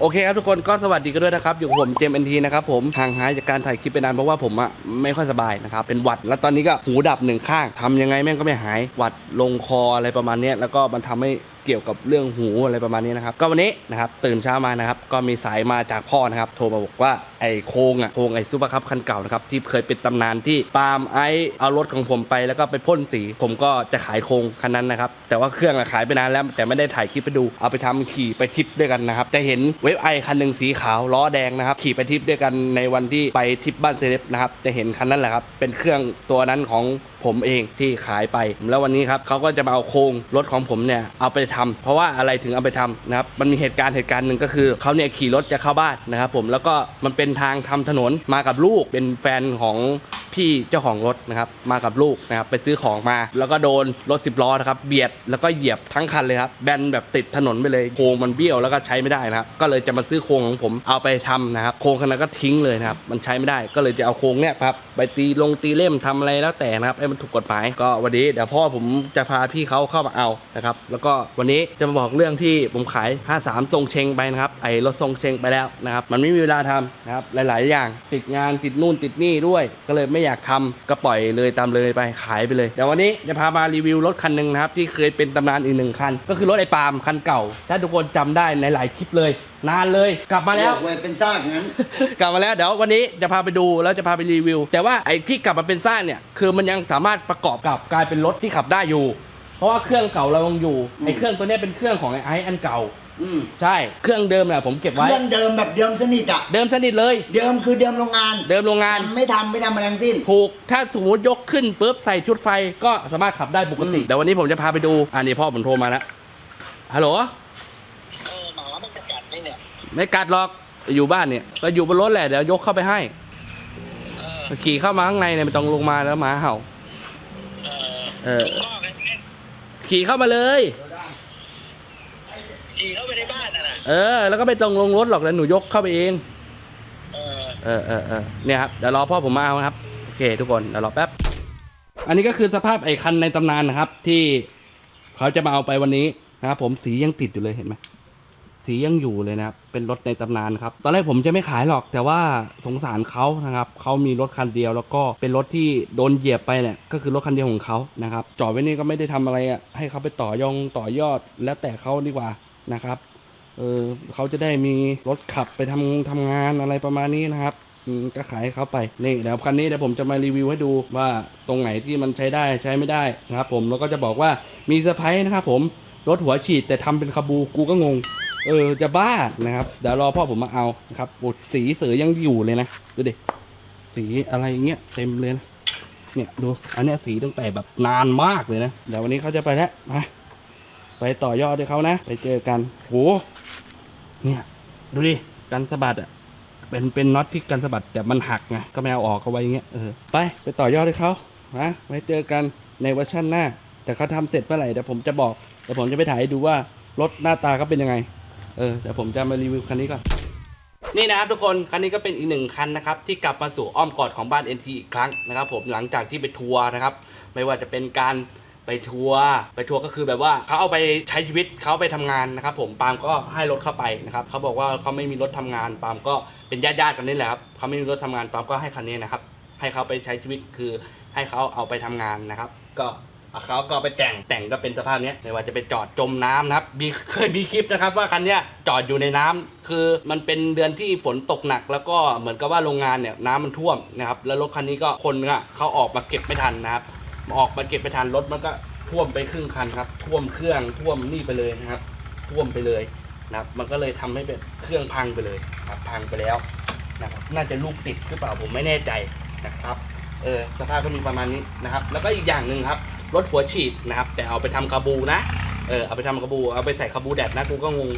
โอเคครับทุกคนก็สวัสดีกันด้วยนะครับอยู่กับผมเจมเอ็นทีนะครับผมห่างหายจากการถ่ายคลิปไปนานเพราะว่าผมอะไม่ค่อยสบายนะครับเป็นหวัด แล้วตอนนี้ก็หูดับหนึ่งข้างทำยังไงแม่งก็ไม่หายหวัดลงคออะไรประมาณนี้แล้วก็มันทำให้ เกี่ยวกับเรื่องหูอะไรประมาณนี้นะครับ ก็วันนี้นะครับตื่นเช้ามานะครับ ก็มีสายมาจากพ่อนะครับ โทรมาบอกว่าไอ้โคงอะโคงไอ้ซูเปอร์คัพคันเก่านะครับที่เคยเป็นตำนานที่ปาล์มไอซ์เอารถของผมไปแล้วก็ไปพ่นสี ผมก็จะขายโคงคันนั้นนะครับ แต่ว่าเครื่องอะขายไปนานแล้วแต่ไม่ได้ถ่ายคลิปไปดูเอาไปทำขี่ไปทริปด้วยกันนะครับจะเห็นเว็บไอคันหนึ่งสีขาวล้อแดงนะครับขี่ไปทริปด้วยกันในวันที่ไปทริปบ้านเซเลบนะครับจะเห็นคันนั้นแหละครับเป็นเครื่องตัวนั้นของ ผมเองที่ขายไป แล้ววันนี้ครับเขาก็จะมาเอาโครงรถของผมเนี่ยเอาไปทำเพราะว่าอะไรถึงเอาไปทำนะครับมันมีเหตุการณ์เหตุการณ์หนึ่งก็คือเขาเนี่ยขี่รถจะเข้าบ้านนะครับผมแล้วก็มันเป็นทางทำถนนมากับลูกเป็นแฟนของ พี่เจ้าของรถนะครับมากับลูกนะครับไปซื้อของมา แล้วก็โดนรถสิบล้อนะครับเบียดแล้วก็เหยียบทั้งคันเลยครับแบนแบบติดถนนไปเลยโครงมันเบี้ยวแล้วก็ใช้ไม่ได้นะครับก็เลยจะมาซื้อโครงของผมเอาไปทำนะครับโครงคันนั้นก็ทิ้งเลยนะครับมันใช้ไม่ได้ก็เลยจะเอาโครงเนี่ยครับไปตีลงตีเล่มทำอะไรแล้วแต่นะครับให้มันถูกกฎหมายก็วันนี้เดี๋ยวพ่อผมจะพาพี่เขาเข้ามาเอานะครับแล้วก็วันนี้จะมาบอกเรื่องที่ผมขาย 53 ทรงเชงไปนะครับไอ้รถทรงเชงไปแล้วนะครับมันไม่มีเวลาทำนะครับหลาย ๆ อย่างติดงานติดนู่นติดนี่ด้วยก็เลยไม่อยากทำก็ปล่อยเลยตามเลยไปขายไปเลยเดี๋ยววันนี้จะพามารีวิวรถคันหนึ่งนะครับที่เคยเป็นตำนานอีกหนึ่งคัน ก็คือรถไอ้ปาล์มคันเก่า ถ้าทุกคนจำได้ในหลายคลิปเลย นานเลยกลับมาแล้วเรียกเวยเป็นซากงั้น กลับมาแล้วเดี๋ยววันนี้จะพาไปดูแล้วจะพาไปรีวิว แต่ว่าไอ้ที่กลับมาเป็นสร้างเนี่ยคือมันยังสามารถประกอบกับกลายเป็นรถที่ขับได้อยู่ เพราะว่าเครื่องเก่าเรายังอยู่อืมไอ้เครื่องตัวเนี้ยเป็นเครื่องของไอ้ไอซ์อันเก่า อืมใช่เครื่องเดิมเนี่ยผมเก็บเคไว้รื่องเดิมแบบเดิมสนิทอะ เดิมสนิทเลย เดิมคือเดิมโรงงานเดิมโรงงานไม่ทำไม่ทำอะไรทั้งสิ้น ถูก ถ้าสมมติยกขึ้นปุ๊บใส่ชุดไฟก็สามารถขับได้ปกติ อืมเดี๋ยววันนี้ผมจะพาไปดู อันนี้พ่อผมโทรมาแล้ว ฮัลโหล เออหมามันจะกัดไหมเนี่ย ไม่กัดหรอก อยู่บ้านเนี่ย ก็อยู่บนรถแหละ เดี๋ยวยกเข้าไปให้ เออ ขี่เข้ามาข้างในเนี่ยไม่ต้องลงมาแล้วหมาเห่า เออเออลูกพ่อกันเนี่ยขี่เข้ามาเลย ขี่เข้าไปในบ้านน่ะนะเออ แล้วก็ไม่ต้องลงรถหรอกแล้วหนูยกเข้าไปเอง เออ เออเออเออเนี่ยครับ เดี๋ยวรอพ่อผมมาเอานะครับ โอเค ทุกคน เดี๋ยวรอแป๊บ อันนี้ก็คือสภาพไอ้คันในตำนานนะครับ ที่เขาจะมาเอาไปวันนี้นะครับผมสียังติดอยู่เลยเห็นไหมสียังอยู่เลยนะครับ เป็นรถในตำนานครับ ตอนแรกผมจะไม่ขายหรอก แต่ว่าสงสารเขานะครับ เขามีรถคันเดียวแล้วก็เป็นรถที่โดนเหยียบไปเนี่ย ก็คือรถคันเดียวของเขานะครับ จอดไว้นี่ก็ไม่ได้ทำอะไรอะให้เขาไปต่อยองต่อยอด แล้วแต่เขาดีกว่า นะครับเออเขาจะได้มีรถขับไปทำทำงานอะไรประมาณนี้นะครับก็ขายให้เขาไปนี่เดี๋ยวคันนี้เดี๋ยวผมจะมารีวิวให้ดูว่าตรงไหนที่มันใช้ได้ใช้ไม่ได้นะครับ ผมแล้วก็จะบอกว่ามีเซอร์ไพรส์นะครับผมรถหัวฉีดแต่ทำเป็นคาบูกูก็งง เออจะบ้านะครับเดี๋ยวรอพ่อผมมาเอานะครับโอ้สีเสือยังอยู่เลยนะดูดิสีอะไรเงี้ยเต็มเลยนะเนี่ยดูอันเนี้ยสีตั้งแต่แบบนานมากเลยนะเดี๋ยววันนี้เขาจะไปแล้วมา ไปต่อยอดด้วยเขานะ ไปเจอกันโหเนี่ย ดูดิกันสะบัดอะเป็นเป็นน็อตที่กันสะบัดแต่มันหักไงก็ไม่เอาออกเขาไว้อย่างเงี้ยเออไปไปต่อยอดให้เขานะไว้เจอกันในเวอร์ชันหน้า แต่เขาทำเสร็จเมื่อไหร่เดี๋ยวผมจะบอกเดี๋ยวผมจะไปถ่ายดูว่ารถหน้าตาเขาเป็นยังไง เออเดี๋ยวผมจะมารีวิวคันนี้ก่อนนี่นะครับทุกคนคันนี้ก็เป็นอีกหนึ่งคันนะครับที่กลับมาสู่อ้อมกอดของบ้าน NT อีกครั้งนะครับ ผมหลังจากที่ไปทัวร์นะครับ ไม่ว่าจะเป็นการ ไปทัวร์ไปทัวร์ก็คือแบบว่าเขาเอาไปใช้ชีวิตเขาไปทำงานนะครับผมปาล์มก็ให้รถเข้าไปนะครับเขาบอกว่าเขาไม่มีรถทำงานปาล์มก็เป็นญาติญาติกันนี่แหละครับเขาไม่มีรถทำงานปาล์มก็ให้คันนี้นะครับให้เขาไปใช้ชีวิตคือให้เขาเอาไปทำงานนะครับ ก็เขาก็ไปแต่งแต่งก็เป็นสภาพนี้ไม่ว่าจะไปจอดจมน้ำนะครับมีเคยมีคลิปนะครับ ว่าคันเนี้ยจอดอยู่ในน้ำคือมันเป็นเดือนที่ฝนตกหนัก แล้วก็เหมือนกับว่าโรงงานเนี่ยน้ำมันท่วมนะครับแล้วรถคันนี้ก็คนอะเขาออกมาเก็บไม่ทันนะครับ ออกมาเก็บไปทันรถมันก็ท่วมไปครึ่งคันครับ ท่วมเครื่องท่วมนี่ไปเลยนะครับ ท่วมไปเลยนะครับ มันก็เลยทำให้เป็นเครื่องพังไปเลยครับ พังไปแล้วนะครับ น่าจะลูกติดหรือเปล่าผมไม่แน่ใจนะครับเออสภาพก็มีประมาณนี้นะครับ แล้วก็อีกอย่างหนึ่งครับรถหัวฉีดนะครับ แต่เอาไปทำคาบูนะเออเอาไปทำคาบูเอาไปใส่คาบูแดดนะกูก็งง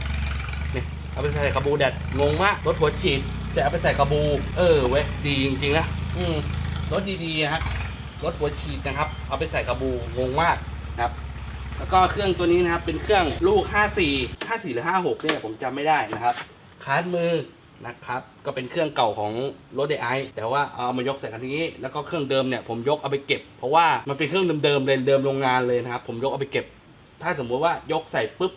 เนี่ยเอาไปใส่คาบูแดดงงมากรถหัวฉีดแต่เอาไปใส่คาบู เออเว้ยดีจริงๆนะอืมรถดีๆนะครับ รถหัวฉีดนะครับ เอาไปใส่กระบูงงมากนะครับ แล้วก็เครื่องตัวนี้นะครับ เป็นเครื่องลูก 54 54 หรือ 56 เนี่ยผมจำไม่ได้นะครับคาร์ดมือนะครับ ก็เป็นเครื่องเก่าของรถเดไอแต่ว่าเอามายกใส่กันทีนี้ แล้วก็เครื่องเดิมเนี่ยผมยกเอาไปเก็บ เพราะว่ามันเป็นเครื่องเดิมๆเลยเดิมโรงงานเลยนะครับ ผมยกเอาไปเก็บ ถ้าสมมุติว่ายกใส่ปุ๊บ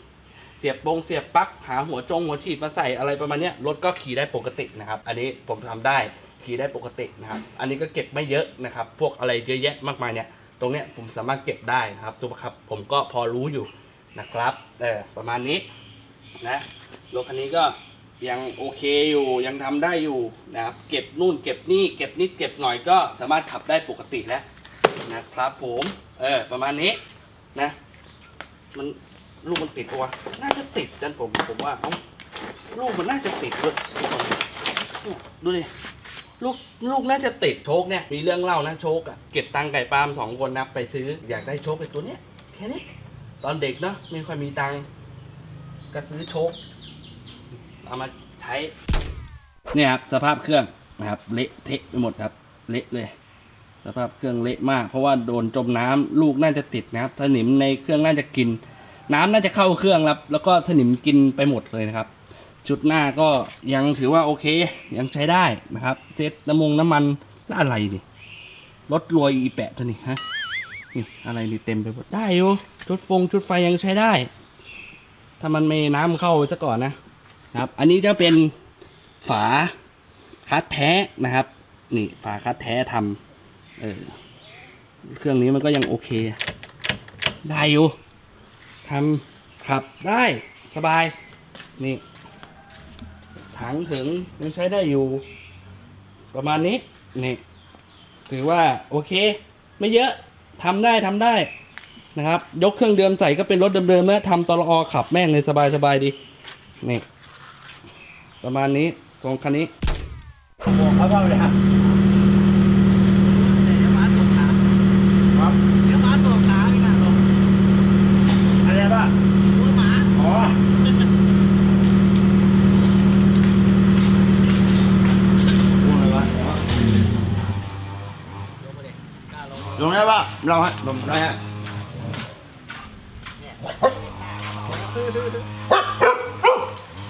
เสียบปงเสียบปลั๊กหาหัวจงหัวฉีดมาใส่อะไรประมาณนี้รถก็ขี่ได้ปกตินะครับ อันนี้ผมทำได้ ขี่ได้ปกตินะครับ อันนี้ก็เก็บไม่เยอะนะครับ พวกอะไรเยอะแยะมากมายเนี่ย ตรงเนี้ยผมสามารถเก็บได้นะครับซุปเปอร์ครับ ผมก็พอรู้อยู่นะครับ เออประมาณนี้นะ รถคันนี้ก็ยังโอเคอยู่ ยังทำได้อยู่นะครับ เก็บนู่นเก็บนี่ เก็บนิดเก็บหน่อยก็สามารถขับได้ปกติแล้วนะครับผม เออ ประมาณนี้นะ มันลูกมันติดปะวะน่าจะติดกันผมผมว่าเอ้าลูกมันน่าจะติดเนี่ยดูดิ ลูกลูกน่าจะติดโชคเนี่ย มีเรื่องเล่านะโชคอะเก็บตังค์ไก่ปาล์มสองคนนะไปซื้อ อยากได้โชคไอ้ตัวเนี้ยแค่นี้ตอนเด็กเนาะไม่ค่อยมีตังค์ก็ซื้อโชคเอามาใช้เนี่ยครับสภาพเครื่องนะครับเละเทะไปหมดครับ เละเลย สภาพเครื่องเละมาก เพราะว่าโดนจมน้ำลูกน่าจะติดนะครับสนิมในเครื่องน่าจะกิน น้ำน่าจะเข้าเครื่องครับ แล้วก็สนิมกินไปหมดเลยนะครับ ชุดหน้าก็ยังถือว่าโอเค ยังใช้ได้นะครับ เซ็ตน้ำมงน้ำมันแล้วอะไรนี่รถรวยอีแปะตัวนี้ฮะนี่อะไรนี่เต็มไปหมดได้อยู่ชุดฟงชุดไฟยังใช้ได้ ถ้ามันไม่น้ำเข้าไปซะก่อนนะนะครับ อันนี้จะเป็นฝาคัดแท้นะครับ นี่ฝาคัดแท้ทำเออเครื่องนี้มันก็ยังโอเค ได้อยู่ทำขับได้สบายนี่ ถังถึงยังใช้ได้อยู่ ประมาณนี้นี่ถือว่าโอเค ไม่เยอะทำได้ทำได้นะครับ ยกเครื่องเดิมใส่ก็เป็นรถเดิมๆแล้วทำตลอขับแม่งเลยสบายสบายๆดีนี่ประมาณนี้ของคันนี้บอกเขาเท่าเลยฮะ เดี๋ยวมาตกน้ ครับำเดี๋ยวมาตกน้ำนี่กันลง อะไรบ้าง หัวหมา อ๋อพูดอะไรวะ ลงมาเลยก ล้าลงลงได้ปะลองฮะลงได้ฮะ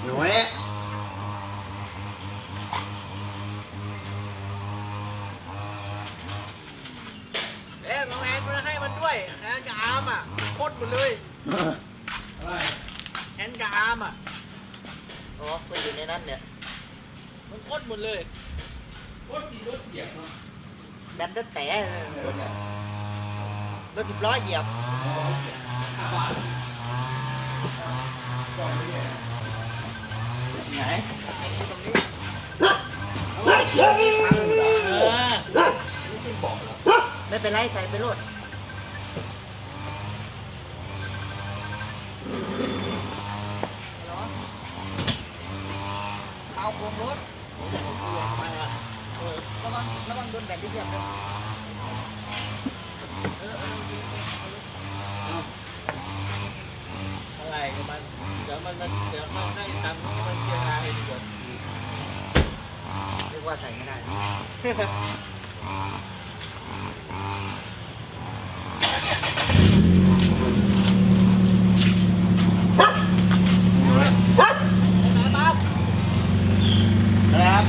หนูเนี่ยเอ๊ะน้องแอนมาให้มันด้วยแอนกับอาร์มอะโคตรหมดเลยแอนกับอาร์มอะอ๋อมันอยู่ในนั้นเนี่ยมันโคตรหมดเลย แบนเดอร์แต่รถสิบล้อเหยียบไหนไม่เป็นไรใส่ไปรถเอาโครงรถ ระวังระวังโดนแบนที่เดียบเลยอะไรของมันเดี๋ยวมันมันเดี๋ยวมันให้ตังค์ให้มันเชียร์งานเลยดีกว่าเรียกว่าใส่ไม่ได้ อะไรครับ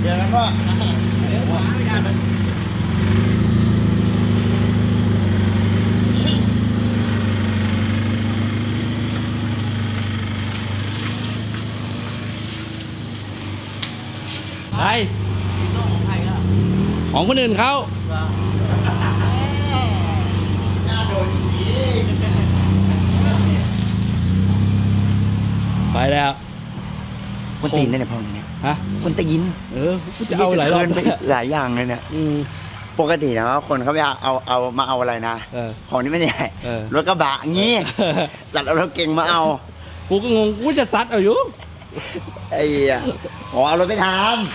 เดี๋ยวแล้วก็ ไปของคนอื่นเขาหน้าโดนจริงไปแล้วคนตีนเนี่ยพ่อเนี่ยฮะคนตีนเออกูจะเอาหลายรอบไปหลายอย่างเลยเนี่ยอืมปกตินะคนเขาไปเอาเอาเอามาเอาอะไรนะเออของนี่ไม่ได้เออรถกระบะงี้สัตว์เอารถเก่งมาเอา กูก็งงกูจะซัดเอาอยู่ ไอ้เหี้ยอ๋อเอารถไปท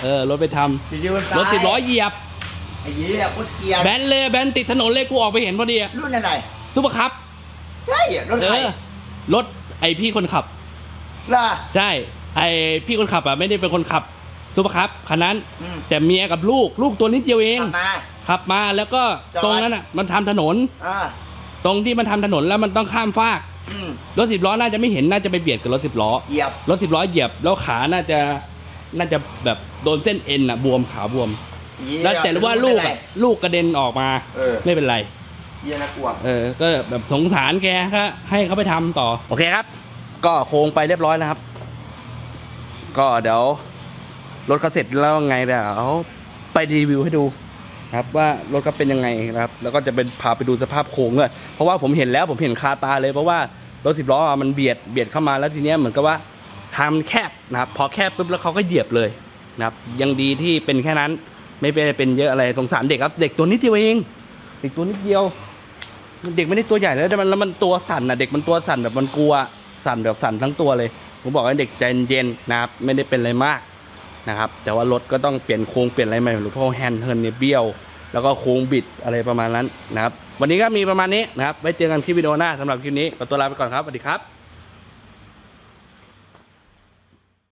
เออรถไปทำจริงๆมันำรถสิบล้อเหยียบ ไอ้เหี้ยโคตรเกลียร์แบนเลยแบนติดถนนเลยกูออกไปเห็นพอดีอะรุ่นอะไรซุปเปอร์คัพใช่อะรถเอใครอรถไอพี่คนขับ ล่ะใช่ ไอพี่คนขับอะไม่ได้เป็นคนขับซุปเปอร์คัพคันนั้น อืมแต่เมียกับลูกลูกตัวนิดเดียวเอง ขับมา ขับมาแล้วก็จอด ตรงนั้นอะ มันทำถนน อ่า ตรงที่มันทำถนนแล้วมันต้องข้ามฟาก อืมรถสิบล้อน่าจะไม่เห็นน่าจะไปเบียดกับรถสิบล้อ เหยียบ รถสิบล้อเหยียบแล้วขาน่าจะน่าจะแบบโดนเส้นเอ็นอะบวมขาบวม เหี้ยแล้วแต่ว่าลูกอะลูกกระเด็นออกมา เออไม่เป็นไร เหี้ยน่ากลัว เออ ก็แบบสงสารแกก็ให้เขาไปทำต่อ โอเคครับ ก็โค้งไปเรียบร้อยแล้วครับ ก็เดี๋ยวรถเขาเสร็จแล้วไงเดี๋ยวไปรีวิวให้ดูนะครับ ว่ารถก็เป็นยังไงนะครับ แล้วก็จะเป็นพาไปดูสภาพโค้งด้วยเพราะว่าผมเห็นแล้วผมเห็นคาตาเลยเพราะว่า รถสิบล้อมันเบียดเบียดเข้ามาแล้วทีเนี้ยเหมือนกับว่าทางมันแคบนะครับพอแคบปุ๊บแล้วเขาก็เหยียบเลยนะครับยังดีที่เป็นแค่นั้นไม่เป็นเป็นเยอะอะไรสงสารเด็กครับ เด็กตัวนิดเดียวเอง เด็กตัวนิดเดียว เด็กไม่ได้ตัวใหญ่เลยแต่มันแล้วมันตัวสั่นอะเด็กมันตัวสั่นแบบมันกลัวสั่นแบบสั่นทั้งตัวเลยผมบอกให้เด็กใจเย็นนะครับไม่ได้เป็นอะไรมากนะครับแต่ว่ารถก็ต้องเปลี่ยนโค้งเปลี่ยนอะไรใหม่หรือพราแฮนด์เฮิร์นเนี่ยเบี้ยว แล้วก็โค้งบิดอะไรประมาณนั้นนะครับ วันนี้ก็มีประมาณนี้นะครับไว้เจอกันคลิปวิดีโอหน้าสำหรับคลิปนี้ขอตัวลาไปก่อนครับสวัสดีครับ